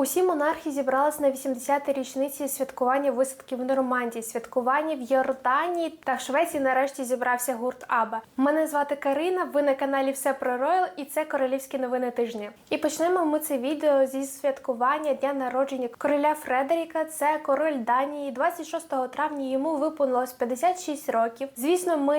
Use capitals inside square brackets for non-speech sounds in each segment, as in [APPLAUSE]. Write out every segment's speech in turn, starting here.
Усі монархи зібрались на 80-й річниці святкування висадки в Нормандії, святкування в Йорданії та в Швеції. Нарешті зібрався гурт Аба. Мене звати Карина. Ви на каналі Все про Роял, і це королівські новини тижня. І почнемо ми це відео зі святкування дня народження короля Фредеріка. Це король Данії. 26 травня йому виповнилось 56 років. Звісно, ми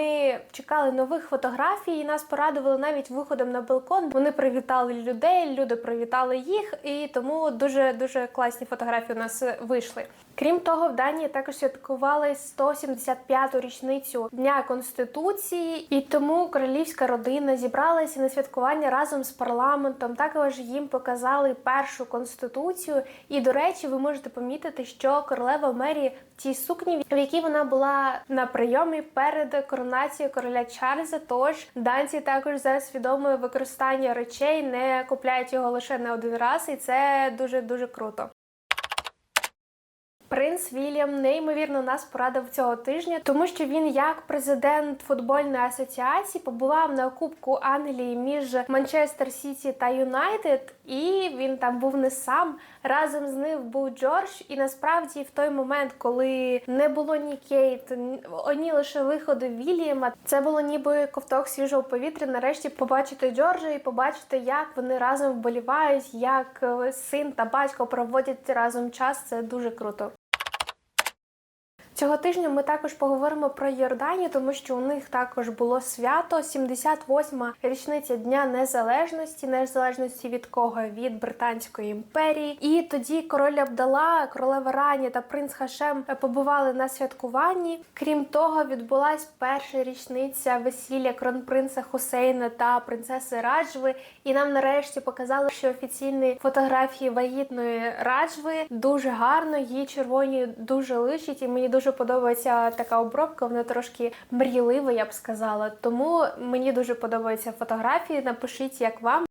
чекали нових фотографій. і Нас порадували навіть виходом на балкон. Вони привітали людей, люди привітали їх, і тому дуже дуже класні фотографії у нас вийшли. Крім того, в Данії також святкували 175-ту річницю Дня Конституції, і тому королівська родина зібралася на святкування разом з парламентом. Також їм показали першу конституцію. І до речі, ви можете помітити, що королева Мері тій сукні, в якій вона була на прийомі перед коронацією короля Чарльза. Тож данці також за свідоме використання речей не купляють його лише на один раз, і це дуже дуже круто. Принц Вільям неймовірно нас порадив цього тижня, тому що він, як президент футбольної асоціації, побував на Кубку Англії між Манчестер Сіті та Юнайтед, і він там був не сам. Разом з ним був Джордж. І насправді, в той момент, коли не було ні Кейт, ні лише виходу Вільяма, це було ніби ковток свіжого повітря. Нарешті побачити Джорджа і побачити, як вони разом вболівають, як син та батько проводять разом час. Це дуже круто. Цього тижня ми також поговоримо про Йорданію, тому що у них також було свято 78-ма річниця Дня Незалежності, незалежності від кого? Від Британської імперії. І тоді король Абдала, королева Рані та принц Хашем побували на святкуванні. Крім того, відбулась перша річниця весілля кронпринца Хусейна та принцеси Раджви. І нам нарешті показали, що офіційні фотографії вагітної Раджви дуже гарно, її червоні дуже личить, і мені дуже подобається така обробка, вона трошки мрійлива, я б сказала. Тому мені дуже подобаються фотографії. Напишіть, як вам.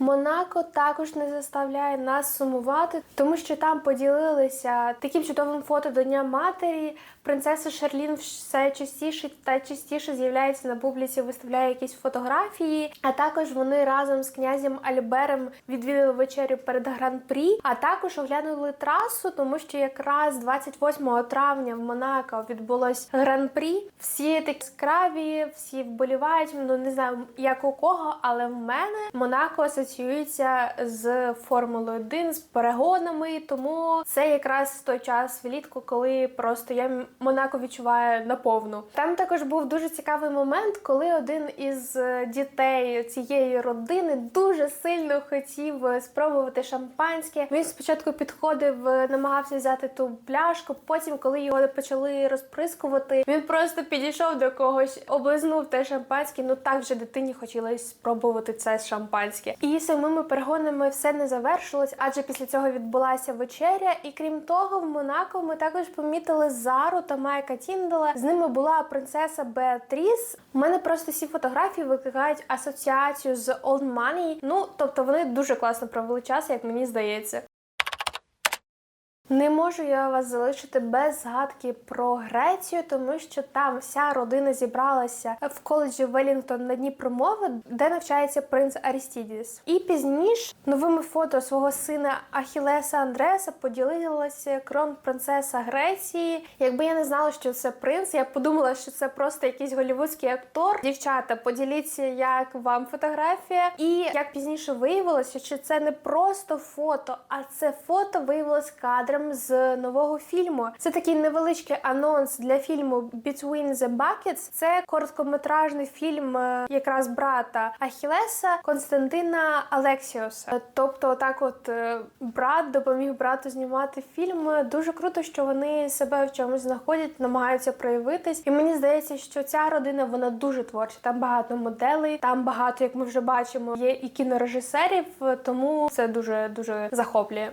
Монако також не заставляє нас сумувати, тому що там поділилися таким чудовим фото до Дня матері. Принцеса Шарлін все частіше та частіше з'являється на публіці, виставляє якісь фотографії. А також вони разом з князем Альбером відвідали вечерю перед гран-прі, а також оглянули трасу, тому що якраз 28 травня в Монако відбулось гран-прі. Всі такі яскраві, всі вболівають. Ну не знаю, як у кого, але в мене Монако асоціюється з Формулою 1, з перегонами. Тому це якраз той час влітку, коли просто я Монако відчуває наповну. Там також був дуже цікавий момент, коли один із дітей цієї родини дуже сильно хотів спробувати шампанське. Він спочатку підходив, намагався взяти ту пляшку. Потім, коли його почали розприскувати, він просто підійшов до когось, облизнув те шампанське. Ну так вже дитині хотілося спробувати це шампанське. І самими перегонами все не завершилось, адже після цього відбулася вечеря. І крім того, в Монако ми також помітили Зару та Майка Тіндала. З ними була принцеса Беатріс. У мене просто всі фотографії викликають асоціацію з Old Money. Ну тобто вони дуже класно провели час, як мені здається. Не можу я вас залишити без згадки про Грецію, тому що там вся родина зібралася в коледжі Велінгтон на дні промови, де навчається принц Арістідіс. І пізніше новими фото свого сина Ахілеса Андреса поділилася крон принцеса Греції. Якби я не знала, що це принц, я подумала, що це просто якийсь голівудський актор. Дівчата, поділіться, як вам фотографія. І як пізніше виявилося, що це не просто фото, а це фото виявилось кадром з нового фільму. Це такий невеличкий анонс для фільму Between the Buckets. Це короткометражний фільм е, якраз брата Ахілеса Константина Алексіоса. Тобто, так, от е, брат допоміг брату знімати фільм. Дуже круто, що вони себе в чомусь знаходять, намагаються проявитись. І мені здається, що ця родина вона дуже творча. Там багато моделей, там багато, як ми вже бачимо, є і кінорежисерів, тому це дуже дуже захоплює.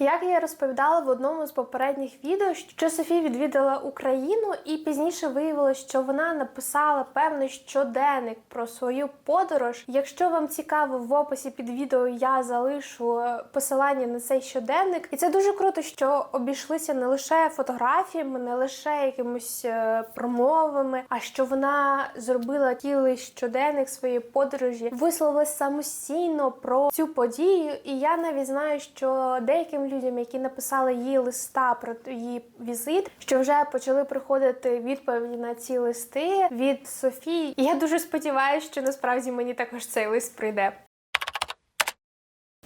Як я розповідала в одному з попередніх відео, що Софія відвідала Україну, і пізніше виявилось, що вона написала певний щоденник про свою подорож. Якщо вам цікаво, в описі під відео я залишу е, посилання на цей щоденник, і це дуже круто, що обійшлися не лише фотографіями, не лише якимось е, промовами, а що вона зробила цілий щоденник своєї подорожі, висловилась самостійно про цю подію. І я навіть знаю, що деяким людям, які написали їй листа про її візит, що вже почали приходити відповіді на ці листи від Софії. І я дуже сподіваюся, що насправді мені також цей лист прийде.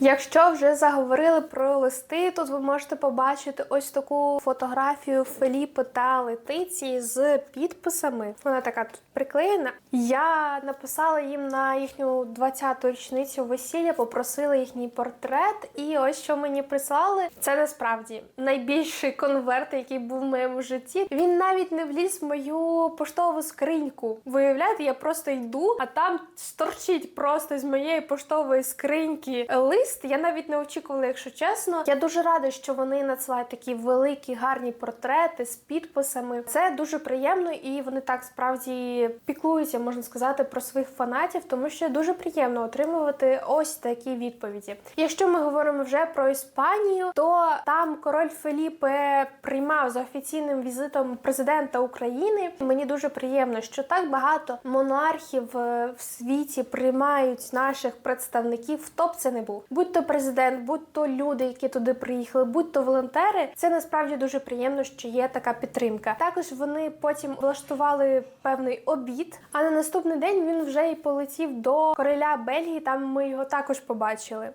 Якщо вже заговорили про листи, тут ви можете побачити ось таку фотографію Феліпи та Летиції з підписами. Вона така тут приклеєна. Я написала їм на їхню 20-ту річницю весілля, попросила їхній портрет, і ось що мені прислали. Це насправді найбільший конверт, який був в моєму житті. Він навіть не вліз в мою поштову скриньку. Виявляєте, я просто йду, а там сторчить просто з моєї поштової скриньки лист. Я навіть не очікувала, якщо чесно. Я дуже рада, що вони надсилають такі великі гарні портрети з підписами. Це дуже приємно, і вони так справді піклуються, можна сказати, про своїх фанатів, тому що дуже приємно отримувати ось такі відповіді. Якщо ми говоримо вже про Іспанію, то там король Феліпе приймав за офіційним візитом президента України. Мені дуже приємно, що так багато монархів е, в світі приймають наших представників. Хто б це не був, будь то президент, будь то люди, які туди приїхали, будь то волонтери. Це насправді дуже приємно, що є така підтримка. Також вони потім влаштували певний обід. А на наступний день він вже і полетів до короля Бельгії. Там ми його також побачили.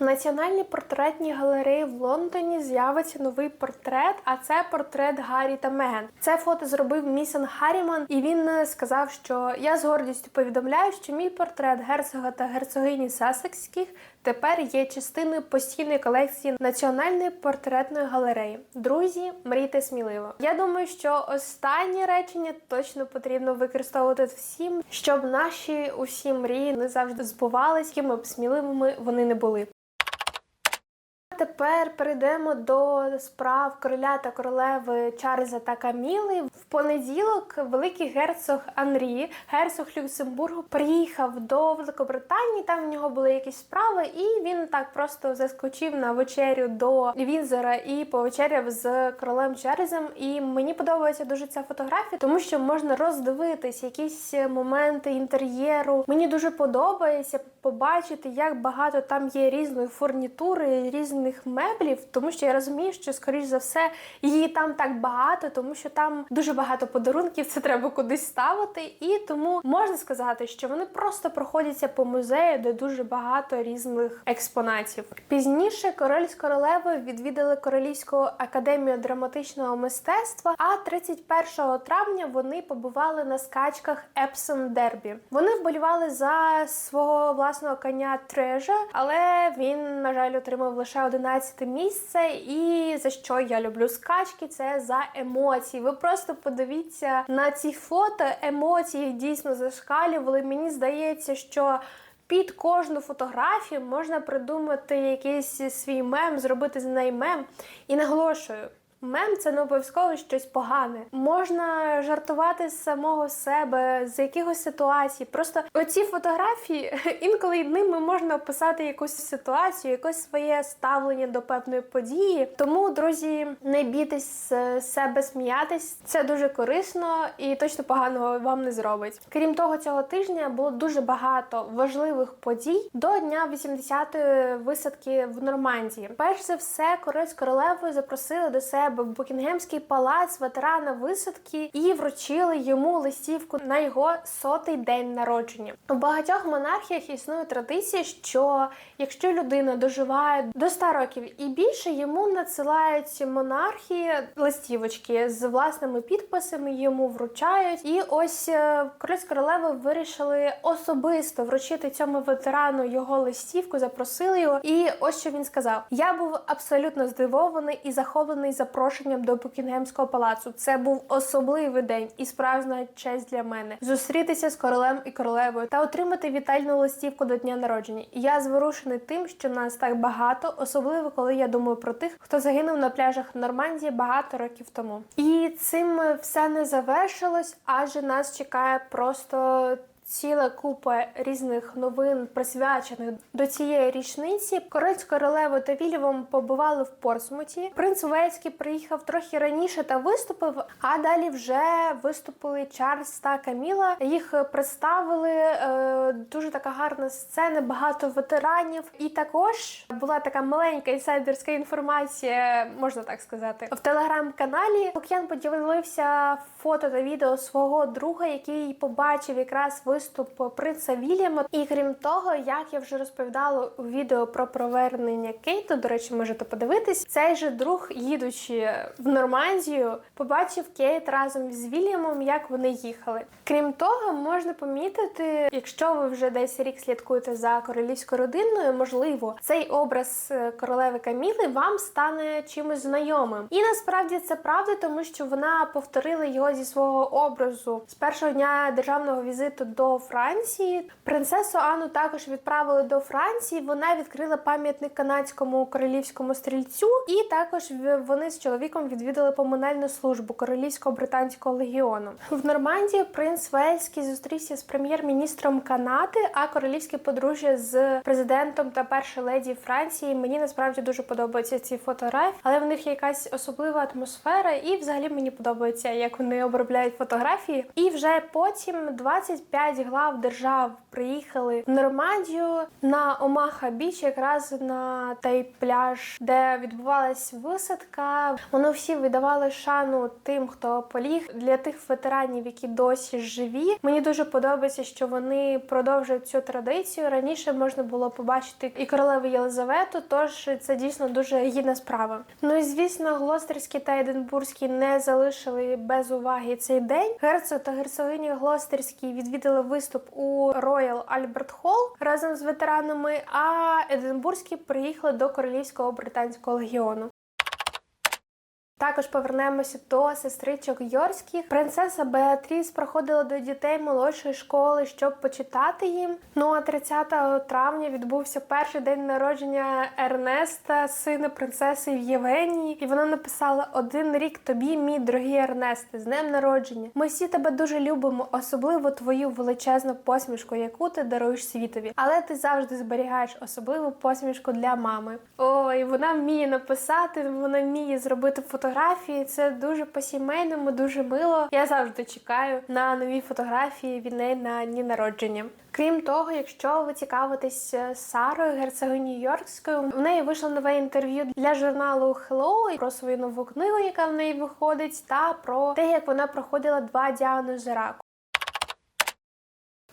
В Національній портретній галереї в Лондоні з'явиться новий портрет, а це портрет Гаррі та Меган. Це фото зробив Місан Харріман, і він е, сказав, що я з гордістю повідомляю, що мій портрет герцога та герцогині Сасекських тепер є частиною постійної колекції Національної портретної галереї. Друзі, мрійте сміливо. Я думаю, що останнє речення точно потрібно використовувати всім, щоб наші усі мрії не завжди збувались, якими б сміливими вони не були. Тепер перейдемо до справ короля та королеви Чарльза та Каміли. В понеділок великий герцог Анрі, герцог Люксембургу, приїхав до Великобританії. Там в нього були якісь справи, і він так просто заскочив на вечерю до Вінзора і повечеряв з королем Чарльзом. І мені подобається дуже ця фотографія, тому що можна роздивитись якісь моменти інтер'єру. Мені дуже подобається побачити, як багато там є різної фурнітури, різних меблів, тому що я розумію, що скоріш за все її там так багато, тому що там дуже багато подарунків, це треба кудись ставити. І тому можна сказати, що вони просто проходяться по музею, де дуже багато різних експонатів. Пізніше король з королевою відвідали Королівську академію драматичного мистецтва. А 31 травня вони побували на скачках Епсон Дербі. Вони вболівали за свого власного коня Трежа, але він, на жаль, отримав лише 11 місце. І за що я люблю скачки? Це за емоції. Ви просто подивіться на ці фото. Емоції дійсно зашкалювали. Мені здається, що. Під кожну фотографію можна придумати якийсь свій мем, зробити з неї мем. І наголошую, Мем це не обов'язково щось погане. Можна жартувати з самого себе, з якихось ситуацій. Просто оці фотографії [LAUGHS] інколи ними можна описати якусь ситуацію, якось своє ставлення до певної події. Тому, друзі, не бійтесь з себе сміятись. Це дуже корисно і точно поганого вам не зробить. Крім того, цього тижня було дуже багато важливих подій до дня 80-ї висадки в Нормандії. Перш за все, король з королевою запросили до себе себе в Букінгемський палац ветерана висадки і вручили йому листівку на його сотий день народження. У багатьох монархіях існує традиція, що якщо людина доживає до 100 років і більше, йому надсилають монархії листівочки з власними підписами, йому вручають. І ось е, король королеви вирішили особисто вручити цьому ветерану його листівку, запросили його. І ось що він сказав: я був абсолютно здивований і захоплений за запрошенням до Букінгемського палацу. Це був особливий день і справжня честь для мене зустрітися з королем і королевою та отримати вітальну листівку до дня народження. Я зворушений тим, що нас так багато, особливо коли я думаю про тих, хто загинув на пляжах Нормандії багато років тому. І цим все не завершилось, адже нас чекає просто. Ціла купа різних новин присвячених до цієї річниці. Король з королевою та Вільямом побували в Портсмуті. Принц Уельський приїхав трохи раніше та виступив. А далі вже виступили Чарльз та Каміла. Їх представили е, дуже така гарна сцена, багато ветеранів. І також була така маленька інсайдерська інформація, можна так сказати, в телеграм-каналі. Лук'ян поділився фото та відео свого друга, який побачив якраз виступ принца Вільяма. І крім того, як я вже розповідала у відео про провернення Кейту, до речі, можете подивитись. Цей же друг, їдучи в Нормандію, побачив Кейт разом з Вільямом, як вони їхали. Крім того, можна помітити, якщо ви вже десь рік слідкуєте за королівською родиною, можливо, цей образ е, королеви Каміли вам стане чимось знайомим. І насправді це правда, тому що вона повторила його зі свого образу з першого дня державного візиту до Франції. Принцесу Анну також відправили до Франції. Вона відкрила пам'ятник канадському королівському стрільцю, і також вони з чоловіком відвідали поминальну службу королівського британського легіону. В Нормандії принц Вельський зустрівся з прем'єр-міністром Канади, а королівське подружжя з президентом та першою леді Франції. Мені насправді дуже подобаються ці фотографії, але в них є якась особлива атмосфера, і взагалі мені подобається, як вони обробляють фотографії. І вже потім 25 глав держав приїхали в Нормандію на Омаха Біч, якраз на той пляж, де відбувалась висадка. Вони всі видавали шану тим, хто поліг для тих ветеранів, які досі живі. Мені дуже подобається, що вони продовжують цю традицію. Раніше можна було побачити і королеву Єлизавету, тож це дійсно дуже гідна справа. Ну і звісно, Глостерський та Единбурзький не залишили без уваги цей день. Герцог та герцогиня Глостерський відвідали виступ у Royal Albert Hall разом з ветеранами. А Единбурзькі приїхали до королівського британського легіону. Також повернемося до сестричок Йорських. Принцеса Беатріс проходила до дітей молодшої школи, щоб почитати їм. Ну а 30 травня відбувся перший день народження Ернеста, сина принцеси Євгенії. І вона написала: один рік тобі, мій дорогий Ернесте, з днем народження. Ми всі тебе дуже любимо, особливо твою величезну посмішку, яку ти даруєш світові. Але ти завжди зберігаєш особливу посмішку для мами. Ой, вона вміє написати, вона вміє зробити фотографії. Це дуже по-сімейному, дуже мило. Я завжди чекаю на нові фотографії від неї на дні народження. Крім того, якщо ви цікавитесь е, Сарою, герцогині Йоркською, в неї вийшло нове інтерв'ю для журналу Hello про свою нову книгу, яка в неї виходить, та про те, як вона проходила два діагнози раку.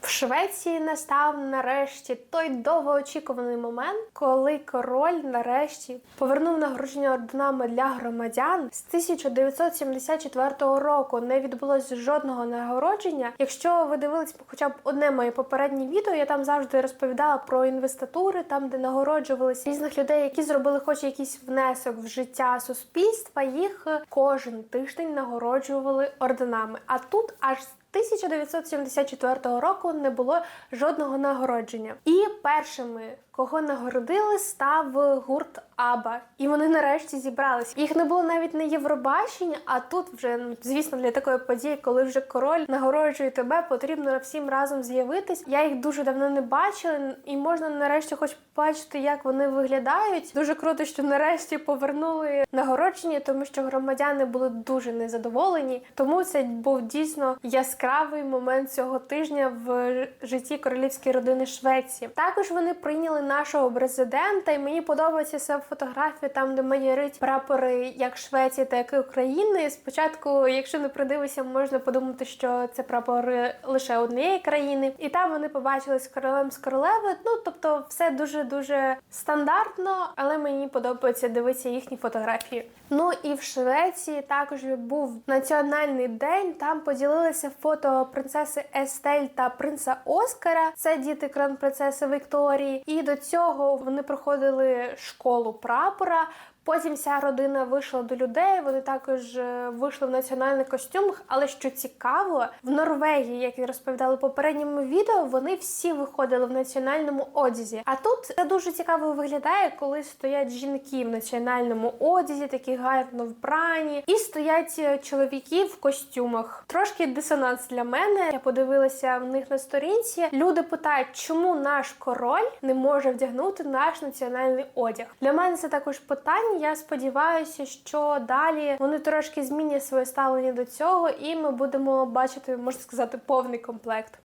В Швеції настав нарешті той довгоочікуваний момент, коли король нарешті повернув нагородження орденами для громадян. З 1974 року не відбулося жодного нагородження. Якщо ви дивились хоча б одне моє попереднє відео, я там завжди розповідала про інвеститури, там де нагороджувалися різних людей, які зробили хоч якийсь внесок в життя суспільства. Їх е, кожен тиждень нагороджували орденами. А тут аж 1974 року не було жодного нагородження. І першими, кого нагородили, став гурт Аба. І вони нарешті зібрались. Їх не було навіть на Євробаченні, а тут вже ну, звісно для такої події, коли вже король нагороджує тебе, потрібно всім разом з'явитись. Я їх дуже давно не бачила, і можна нарешті хоч бачити, як вони виглядають. Дуже круто, що нарешті повернули нагородження, тому що громадяни були дуже незадоволені. Тому це був дійсно яскравий момент цього тижня в житті королівської родини Швеції. Також вони прийняли нашого президента, і мені подобається ця фотографія, там де майорить прапори як Швеції, так і України. Спочатку, якщо не придивися, можна подумати, що це прапори лише однієї країни, і там вони побачили з королем з королевою. Ну тобто, все дуже дуже стандартно, але мені подобається дивитися їхні фотографії. Ну і в Швеції також був національний день. Там поділилися фото принцеси Естель та принца Оскара. Це діти кронпринцеси Вікторії. І до цього вони проходили школу прапора. Потім вся родина вийшла до людей. Вони також е, вийшли в національних костюмах. Але що цікаво, в Норвегії, як і розповідали в попередньому відео, вони всі виходили в національному одязі. А тут це дуже цікаво виглядає, коли стоять жінки в національному одязі, такі гарно вбрані, і стоять е, чоловіки в костюмах. Трошки дисонанс для мене. Я подивилася в них на сторінці. Люди питають, чому наш король не може вдягнути наш національний одяг. Для мене це також питання. Я сподіваюся, що далі вони трошки змінять своє ставлення до цього, і ми будемо бачити, можна сказати, повний комплект.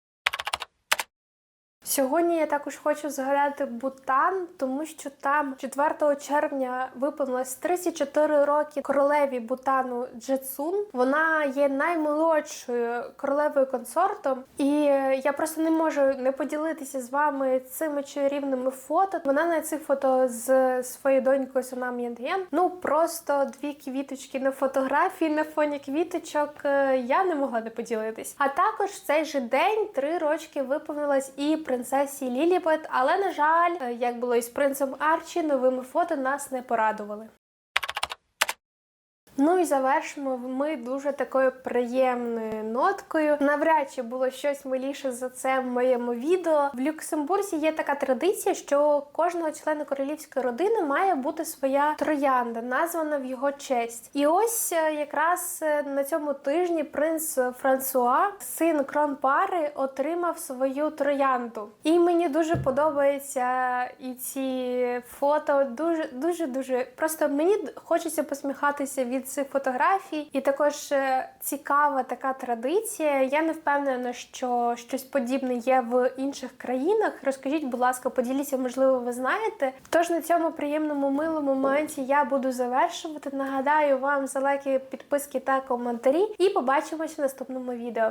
Сьогодні я також хочу згадати Бутан, тому що там 4 червня виповнилось 34 роки королеві Бутану Джетсун. Вона є наймолодшою королевою консортом, і я просто не можу не поділитися з вами цими чарівними фото. Вона на цих фото з своєю донькою Сонам Єндген. Ну просто дві квіточки на фотографії на фоні квіточок. е, Я не могла не поділитись. А також в цей же день три рочки виповнилась і принцесі Лілібет, але на жаль, е, як було і з принцем Арчі, новими фото нас не порадували. Ну і завершимо ми дуже такою приємною ноткою. Навряд чи було щось миліше за це в моєму відео. В Люксембурзі є така традиція, що кожного члена королівської родини має бути своя троянда, названа в його честь. І ось е, якраз е, на цьому тижні принц Франсуа, син кронпари, отримав свою троянду. І мені дуже подобається і ці фото. Дуже дуже дуже просто мені хочеться посміхатися від цих фотографій. І також е, цікава така традиція. Я не впевнена, що щось подібне є в інших країнах. Розкажіть, будь ласка, поділіться, можливо, ви знаєте. Тож на цьому приємному милому моменті я буду завершувати. Нагадаю вам за лайки, підписки та коментарі. І побачимося в наступному відео.